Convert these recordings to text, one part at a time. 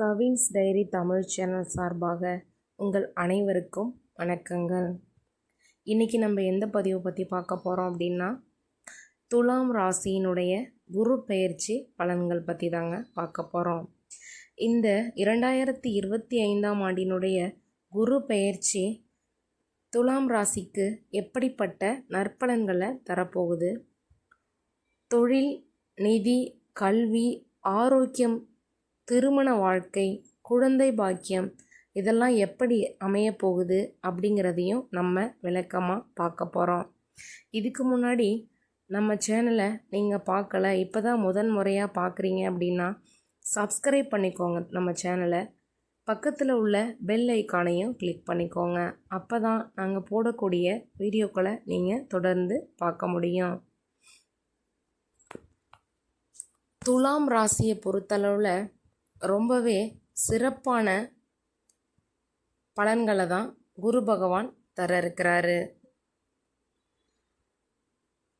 Cavin's diary Tamil channel சார்பாக உங்கள் அனைவருக்கும் வணக்கங்கள். இன்றைக்கி நம்ம எந்த பதிவை பற்றி பார்க்க போகிறோம் அப்படின்னா துலாம் ராசியினுடைய குரு பெயர்ச்சி பலன்கள் பற்றி தாங்க பார்க்க போகிறோம் இந்த இரண்டாயிரத்தி இருபத்தி ஐந்தாம் ஆண்டினுடைய குரு பெயர்ச்சி துலாம் ராசிக்கு எப்படிப்பட்ட நற்பலன்களை தரப்போகுது? தொழில் நிதி கல்வி ஆரோக்கியம் திருமண வாழ்க்கை குழந்தை பாக்கியம் இதெல்லாம் எப்படி அமைய போகுது அப்படிங்கிறதையும் நம்ம விளக்கமாக பார்க்க போகிறோம் இதுக்கு முன்னாடி நம்ம சேனலை நீங்கள் பார்க்கல இப்போ தான் முதன் முறையாக பார்க்குறீங்க அப்படின்னா சப்ஸ்கிரைப் பண்ணிக்கோங்க நம்ம சேனலை. பக்கத்தில் உள்ள பெல் ஐக்கானையும் கிளிக் பண்ணிக்கோங்க. அப்போ தான் நாங்கள் போடக்கூடிய வீடியோக்களை நீங்கள் தொடர்ந்து பார்க்க முடியும். துலாம் ராசியை பொறுத்தளவில் ரொம்பவே சிறப்பான பலன்களை தான் குரு பகவான் தர இருக்கிறாரு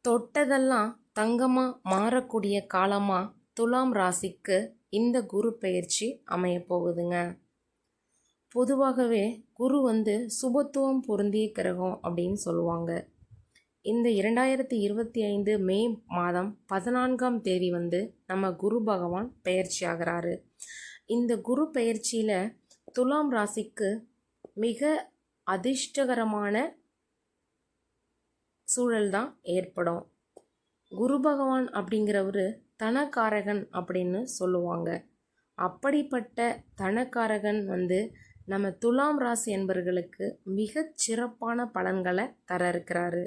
தொட்டதெல்லாம் தங்கமாக மாறக்கூடிய காலமாக துலாம் ராசிக்கு இந்த குரு பயிற்சி அமைய போகுதுங்க. பொதுவாகவே குரு வந்து சுபத்துவம் பொருந்திய கிரகம் அப்படின்னு சொல்லுவாங்க. இந்த இரண்டாயிரத்தி இருபத்தி ஐந்து மே மாதம் பதினான்காம் தேதி வந்து நம்ம குரு பகவான் பெயர்ச்சி ஆகிறாரு. இந்த குரு பெயர்ச்சியில் துலாம் ராசிக்கு மிக அதிர்ஷ்டகரமான சூழல் தான் ஏற்படும். குரு பகவான் அப்படிங்கிறவர் தனக்காரகன் அப்படின்னு சொல்லுவாங்க. அப்படிப்பட்ட தனக்காரகன் வந்து நம்ம துலாம் ராசி என்பவர்களுக்கு மிகச் சிறப்பான பலன்களை தர இருக்கிறாரு.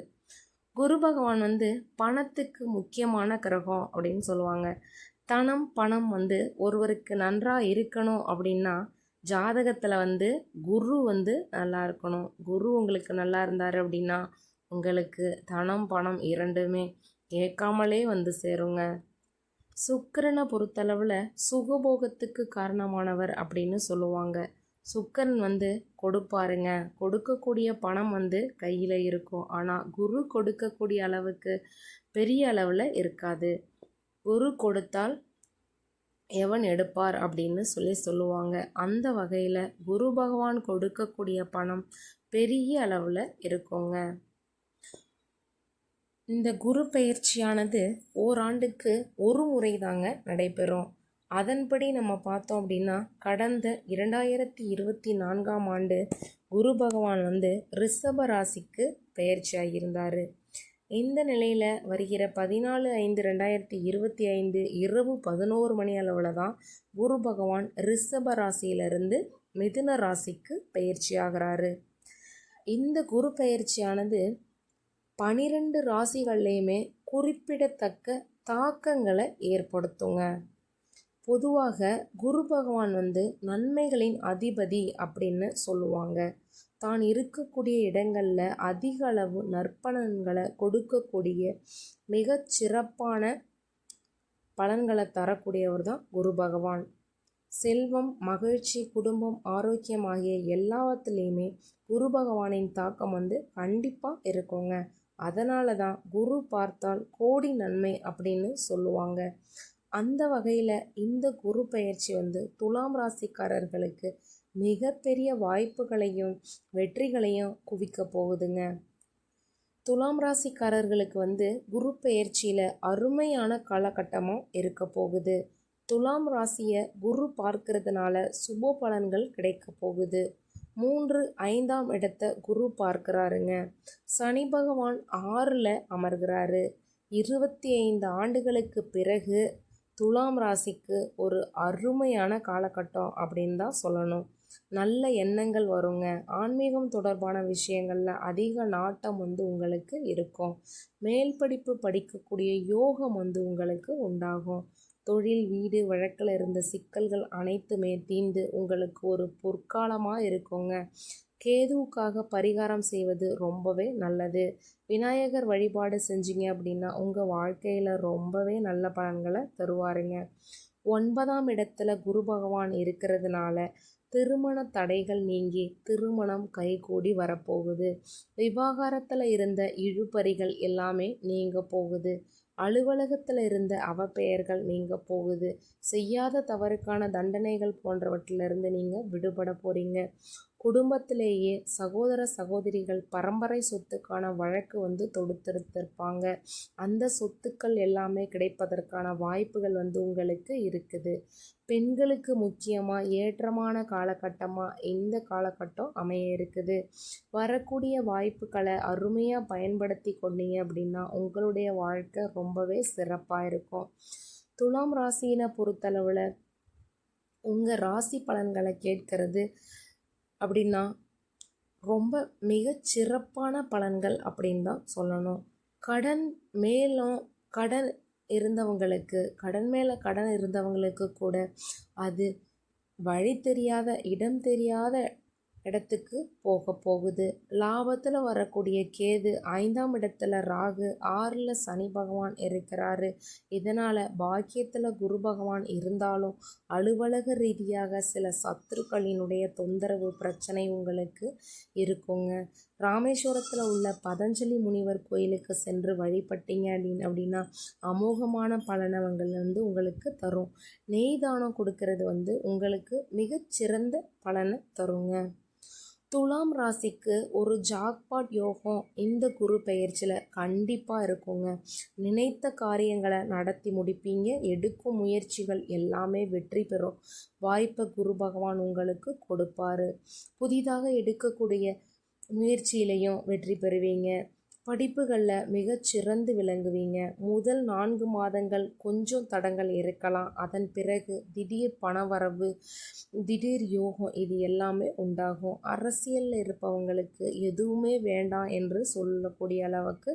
குரு பகவான் வந்து பணத்துக்கு முக்கியமான கிரகம் அப்படின்னு சொல்லுவாங்க. தனம் பணம் வந்து ஒருவருக்கு நன்றாக இருக்கணும் அப்படின்னா ஜாதகத்தில் வந்து குரு வந்து நல்லா இருக்கணும். குரு உங்களுக்கு நல்லா இருந்தார் அப்படின்னா உங்களுக்கு தனம் பணம் இரண்டுமே கேட்காமலே வந்து சேருங்க. சுக்கரனை பொறுத்தளவில் சுகபோகத்துக்கு காரணமானவர் அப்படின்னு சொல்லுவாங்க. சுக்கரன் வந்து கொடுப்பாருங்க. கொடுக்கக்கூடிய பணம் வந்து கையில் இருக்கும். ஆனால் குரு கொடுக்கக்கூடிய அளவுக்கு பெரிய அளவில் இருக்காது. குரு கொடுத்தால் எவன் எடுப்பார் அப்படின்னு சொல்லி சொல்லுவாங்க. அந்த வகையில் குரு பகவான் கொடுக்கக்கூடிய பணம் பெரிய அளவில் இருக்குங்க. இந்த குரு பயிற்சியானது ஓராண்டுக்கு ஒரு முறை தாங்க நடைபெறும். அதன்படி நம்ம பார்த்தோம் அப்படின்னா கடந்த இரண்டாயிரத்தி இருபத்தி நான்காம் ஆண்டு குரு பகவான் வந்து ரிஷப ராசிக்கு பயிற்சி ஆகியிருந்தார் இந்த நிலையில் வருகிற பதினாலு ஐந்து ரெண்டாயிரத்தி இருபத்தி ஐந்து இரவு பதினோரு மணி அளவில் தான் குரு பகவான் ரிஷப ராசியிலிருந்து மிதுன ராசிக்கு பயிற்சி ஆகிறாரு. இந்த குரு பயிற்சியானது பனிரெண்டு ராசிகள்லேயுமே குறிப்பிடத்தக்க தாக்கங்களை ஏற்படுத்துங்க. பொதுவாக குரு பகவான் வந்து நன்மைகளின் அதிபதி அப்படின்னு சொல்லுவாங்க. தான் இருக்கக்கூடிய இடங்களில் அதிக அளவு நற்பலன்களை கொடுக்கக்கூடிய மிக சிறப்பான பலன்களை தரக்கூடியவர் தான் குரு பகவான். செல்வம் மகிழ்ச்சி குடும்பம் ஆரோக்கியம் ஆகிய எல்லாத்துலேயுமே குரு பகவானின் தாக்கம் வந்து கண்டிப்பாக இருக்குங்க. அதனால தான் குரு பார்த்தால் கோடி நன்மை அப்படின்னு சொல்லுவாங்க. அந்த வகையில் இந்த குரு பயிற்சி வந்து துலாம் ராசிக்காரர்களுக்கு மிகப்பெரிய வாய்ப்புகளையும் வெற்றிகளையும் குவிக்க போகுதுங்க. துலாம் ராசிக்காரர்களுக்கு வந்து குரு பெயர்ச்சியில் அருமையான காலகட்டமும் இருக்க போகுது. துலாம் ராசியை குரு பார்க்கறதுனால சுப பலன்கள் கிடைக்க போகுது. மூன்று ஐந்தாம் இடத்தை குரு பார்க்குறாருங்க. சனி பகவான் ஆறில் அமர்கிறாரு. இருபத்தி ஐந்து ஆண்டுகளுக்கு பிறகு துலாம் ராசிக்கு ஒரு அருமையான காலகட்டம் அப்படின்னு தான் சொல்லணும். நல்ல எண்ணங்கள் வருங்க. ஆன்மீகம் தொடர்பான விஷயங்களில் அதிக நாட்டம் வந்து உங்களுக்கு இருக்கும். மேல் படிப்பு படிக்கக்கூடிய யோகம் வந்து உங்களுக்கு உண்டாகும். தொழில் வீடு வழக்கில் இருந்த சிக்கல்கள் அனைத்துமே தீந்து உங்களுக்கு ஒரு பொற்காலமாக இருக்குங்க. கேதுவுக்காக பரிகாரம் செய்வது ரொம்பவே நல்லது. விநாயகர் வழிபாடு செஞ்சீங்க அப்படின்னா உங்கள் வாழ்க்கையில் ரொம்பவே நல்ல பலன்களை தருவாருங்க. ஒன்பதாம் இடத்துல குரு பகவான் இருக்கிறதுனால திருமண தடைகள் நீங்கி திருமணம் கைகூடி வரப்போகுது. விவாகரத்தில் இருந்த இழுபறிகள் எல்லாமே நீங்க போகுது. அலுவலகத்தில் இருந்த அவப்பெயர்கள் நீங்க போகுது. செய்யாத தவறுக்கான தண்டனைகள் போன்றவற்றிலிருந்து நீங்கள் விடுபட போகிறீங்க குடும்பத்திலேயே சகோதர சகோதரிகள் பரம்பரை சொத்துக்கான வழக்கு வந்து தொடுத்திருத்திருப்பாங்க அந்த சொத்துக்கள் எல்லாமே கிடைப்பதற்கான வாய்ப்புகள் வந்து உங்களுக்கு இருக்குது. பெண்களுக்கு முக்கியமாக ஏற்றமான காலகட்டமாக இந்த காலகட்டம் அமைய இருக்குது? வரக்கூடிய வாய்ப்புகளை அருமையாக பயன்படுத்தி கொண்டீங்க அப்படின்னா உங்களுடைய வாழ்க்கை ரொம்பவே சிறப்பாக இருக்கும். துலாம் ராசியினை பொறுத்தளவில் உங்கள் ராசி பலன்களை கேட்கறது அப்படின்னா ரொம்ப மிகச் சிறப்பான பலன்கள் அப்படின்னு தான் சொல்லணும். கடன் மேலும் கடன் இருந்தவங்களுக்கு கடன் மேலே கடன் இருந்தவங்களுக்கு கூட அது வழி தெரியாத இடம் தெரியாத இடத்துக்கு போக போகுது. லாபத்தில் வரக்கூடிய கேது ஐந்தாம் இடத்துல ராகு ஆறில் சனி பகவான் இருக்கிறாரு. இதனால் பாக்கியத்தில் குரு பகவான் இருந்தாலும் அலுவலக ரீதியாக சில சத்துருக்களினுடைய தொந்தரவு பிரச்சனை உங்களுக்கு இருக்குங்க. ராமேஸ்வரத்தில் உள்ள பதஞ்சலி முனிவர் கோயிலுக்கு சென்று வழிபட்டீங்க அப்படின்னு அப்படின்னா அமோகமான பலனவங்கள் வந்து உங்களுக்கு தரும். நெய் தானம் கொடுக்கறது வந்து உங்களுக்கு மிகச்சிறந்த பலனை தருங்க. துலாம் ராசிக்கு ஒரு ஜாக்பாட் யோகம் இந்த குரு பெயர்ச்சியில் கண்டிப்பாக இருக்குங்க. நினைத்த காரியங்களை நடத்தி முடிப்பீங்க. எடுக்கும் முயற்சிகள் எல்லாமே வெற்றி பெறும். வாய்ப்பை குரு பகவான் உங்களுக்கு கொடுப்பாரு. புதிதாக எடுக்கக்கூடிய முயற்சியிலையும் வெற்றி பெறுவீங்க. படிப்புகளில் மிகச்சிறந்து விளங்குவீங்க. முதல் நான்கு மாதங்கள் கொஞ்சம் தடங்கள் இருக்கலாம். அதன் பிறகு திடீர் பணவரவு திடீர் யோகம் இது எல்லாமே உண்டாகும். அரசியலில் இருப்பவங்களுக்கு எதுவுமே வேண்டாம் என்று சொல்லக்கூடிய அளவுக்கு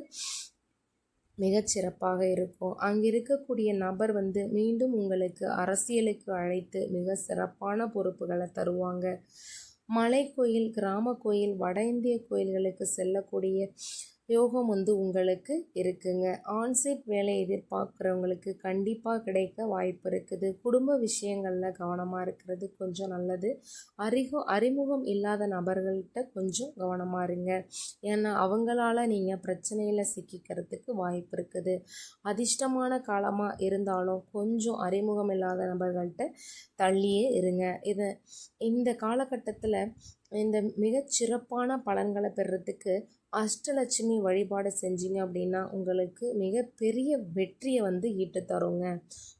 மிகச்சிறப்பாக இருக்கும். அங்கே இருக்கக்கூடிய நபர் வந்து மீண்டும் உங்களுக்கு அரசியலுக்கு அழைத்து மிக சிறப்பான பொறுப்புகளை தருவாங்க. மலை கோயில் கிராம கோயில் வட இந்திய கோயில்களுக்கு செல்லக்கூடிய யோகம் வந்து உங்களுக்கு இருக்குங்க. ஆன்சைட் வேலை எதிர்பார்க்குறவங்களுக்கு கண்டிப்பாக கிடைக்க வாய்ப்பு இருக்குது. குடும்ப விஷயங்களில் கவனமாக இருக்கிறது கொஞ்சம் நல்லது. அறிகு அறிமுகம் இல்லாத நபர்கள்கிட்ட கொஞ்சம் கவனமாக இருங்க. ஏன்னா அவங்களால நீங்கள் பிரச்சனையில் சிக்கிக்கிறதுக்கு வாய்ப்பு இருக்குது. அதிர்ஷ்டமான காலமாக இருந்தாலும் கொஞ்சம் அறிமுகம் இல்லாத நபர்கள்ட்ட தள்ளியே இருங்க. இது இந்த காலகட்டத்தில் இந்த மிகச்சிறப்பான பலன்களை பெறுறதுக்கு அஷ்டலட்சுமி வழிபாடு செஞ்சீங்க அப்படின்னா உங்களுக்கு மிகப்பெரிய வெற்றியை வந்து ஈட்டு தருங்க.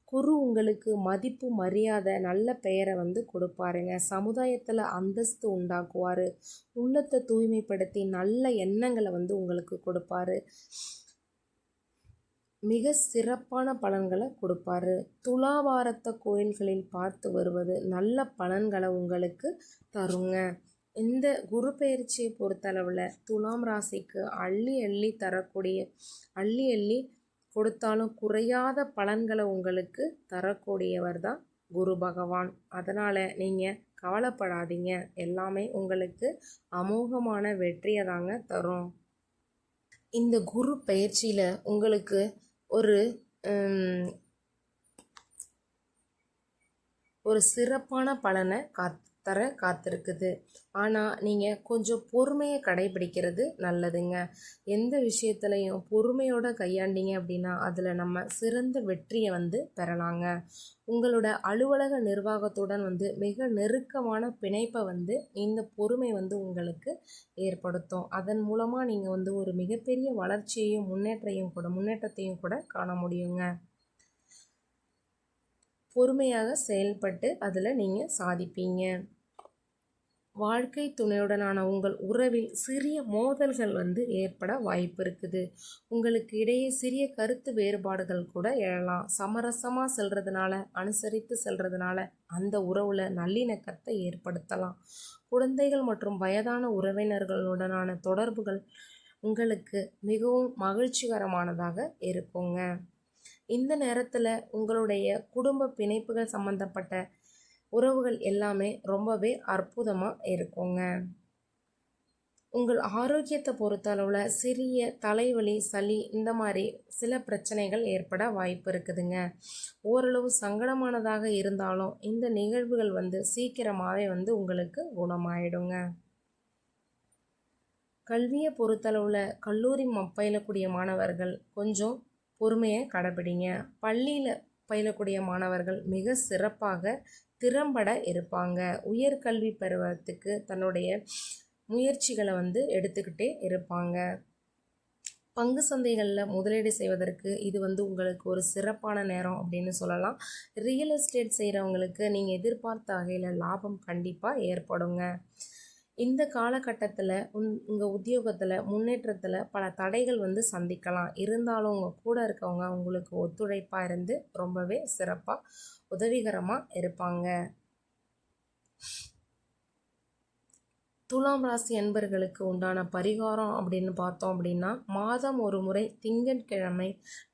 குரு உங்களுக்கு மதிப்பு மரியாதை நல்ல பெயரை வந்து கொடுப்பாருங்க. சமுதாயத்தில் அந்தஸ்து உண்டாக்குவார். உள்ளத்தை தூய்மைப்படுத்தி நல்ல எண்ணங்களை வந்து உங்களுக்கு கொடுப்பாரு. மிக சிறப்பான பலன்களை கொடுப்பாரு. துலாவாரத்தை கோயில்களில் பார்த்து வருவது நல்ல பலன்களை உங்களுக்கு தருங்க. இந்த குரு பயிற்சியை பொறுத்தளவில் துலாம் ராசிக்கு அள்ளி அள்ளி தரக்கூடிய அள்ளி அள்ளி கொடுத்தாலும் குறையாத பலன்களை உங்களுக்கு தரக்கூடியவர் தான் குரு பகவான். அதனால் நீங்கள் கவலைப்படாதீங்க. எல்லாமே உங்களுக்கு அமோகமான வெற்றியை தாங்க தரும். இந்த குரு பயிற்சியில் உங்களுக்கு ஒரு ஒரு சிறப்பான பலனை காத் தர காத்திருக்குது. ஆனால் நீங்கள் கொஞ்சம் பொறுமையை கடைபிடிக்கிறது நல்லதுங்க. எந்த விஷயத்துலையும் பொறுமையோட கையாண்டிங்க அப்படின்னா அதில் நம்ம சிறந்த வெற்றியை வந்து பெறலாங்க. உங்களோட அலுவலக நிர்வாகத்துடன் வந்து மிக நெருக்கமான பிணைப்பை வந்து இந்த பொறுமை வந்து உங்களுக்கு ஏற்படுத்தும். அதன் மூலமாக நீங்கள் வந்து ஒரு மிகப்பெரிய வளர்ச்சியையும் முன்னேற்றையும் கூட முன்னேற்றத்தையும் கூட காண முடியுங்க. பொறுமையாக செயல்பட்டு அதில் நீங்கள் சாதிப்பீங்க. வாழ்க்கை துணையுடனான உங்கள் உறவில் சிறிய மோதல்கள் வந்து ஏற்பட வாய்ப்பு இருக்குது. உங்களுக்கு இடையே சிறிய கருத்து வேறுபாடுகள் கூட எழலாம். சமரசமாக செல்றதுனால அனுசரித்து செல்றதுனால அந்த உறவில் நல்லிணக்கத்தை ஏற்படுத்தலாம். குழந்தைகள் மற்றும் வயதான உறவினர்களுடனான தொடர்புகள் உங்களுக்கு மிகவும் மகிழ்ச்சிகரமானதாக இருக்குங்க. இந்த நேரத்தில் உங்களுடைய குடும்ப பிணைப்புகள் சம்மந்தப்பட்ட உறவுகள் எல்லாமே ரொம்பவே அற்புதமாக இருக்குங்க. உங்கள் ஆரோக்கியத்தை பொறுத்தளவில் சிறிய தலைவலி சளி இந்த மாதிரி சில பிரச்சனைகள் ஏற்பட வாய்ப்பு இருக்குதுங்க. ஓரளவு சங்கடமானதாக இருந்தாலும் இந்த நிகழ்வுகள் வந்து சீக்கிரமாகவே வந்து உங்களுக்கு குணமாயிடுங்க. கல்வியை பொறுத்தளவில் கல்லூரி மப்பயிலக்கூடிய மாணவர்கள் கொஞ்சம் பொறுமையை கடைப்பிடிங்க. பள்ளியில் பயிலக்கூடிய மாணவர்கள் மிக சிறப்பாக திறம்பட இருப்பாங்க. உயர்கல்வி பெறுவதற்கு தன்னுடைய முயற்சிகளை வந்து எடுத்துக்கிட்டே இருப்பாங்க. பங்கு சந்தைகளில் முதலீடு செய்வதற்கு இது வந்து உங்களுக்கு ஒரு சிறப்பான நேரம் அப்படின்னு சொல்லலாம். ரியல் எஸ்டேட் செய்கிறவங்களுக்கு நீங்கள் எதிர்பார்த்த வகையில் லாபம் கண்டிப்பாக ஏற்படுங்க. இந்த காலகட்டத்தில் உங் உங்கள் உத்தியோகத்தில் முன்னேற்றத்தில் பல தடைகள் வந்து சந்திக்கலாம். இருந்தாலும் உங்கள் கூட இருக்கவங்க உங்களுக்கு ஒத்துழைப்பாக இருந்து ரொம்பவே சிறப்பாக உதவிகரமாக இருப்பாங்க. துலாம் ராசி என்பர்களுக்கு உண்டான பரிகாரம் அப்படின்னு பார்த்தோம் அப்படின்னா மாதம் ஒரு முறை திங்கட்கிழமை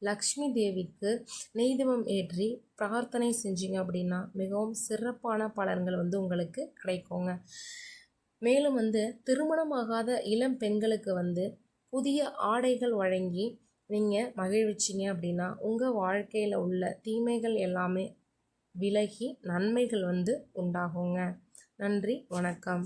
லக்ஷ்மி தேவிக்கு நெய்தவம் ஏற்றி பிரார்த்தனை செஞ்சீங்க அப்படின்னா மிகவும் சிறப்பான பலன்கள் வந்து உங்களுக்கு கிடைக்குங்க. மேலும் வந்து திருமணமாகாத இளம் பெண்களுக்கு வந்து புதிய ஆடைகள் வழங்கி நீங்கள் மகிழ்விச்சிங்க அப்படின்னா உங்கள் வாழ்க்கையில் உள்ள தீமைகள் எல்லாமே விலகி நன்மைகள் வந்து உண்டாகுங்க. நன்றி வணக்கம்.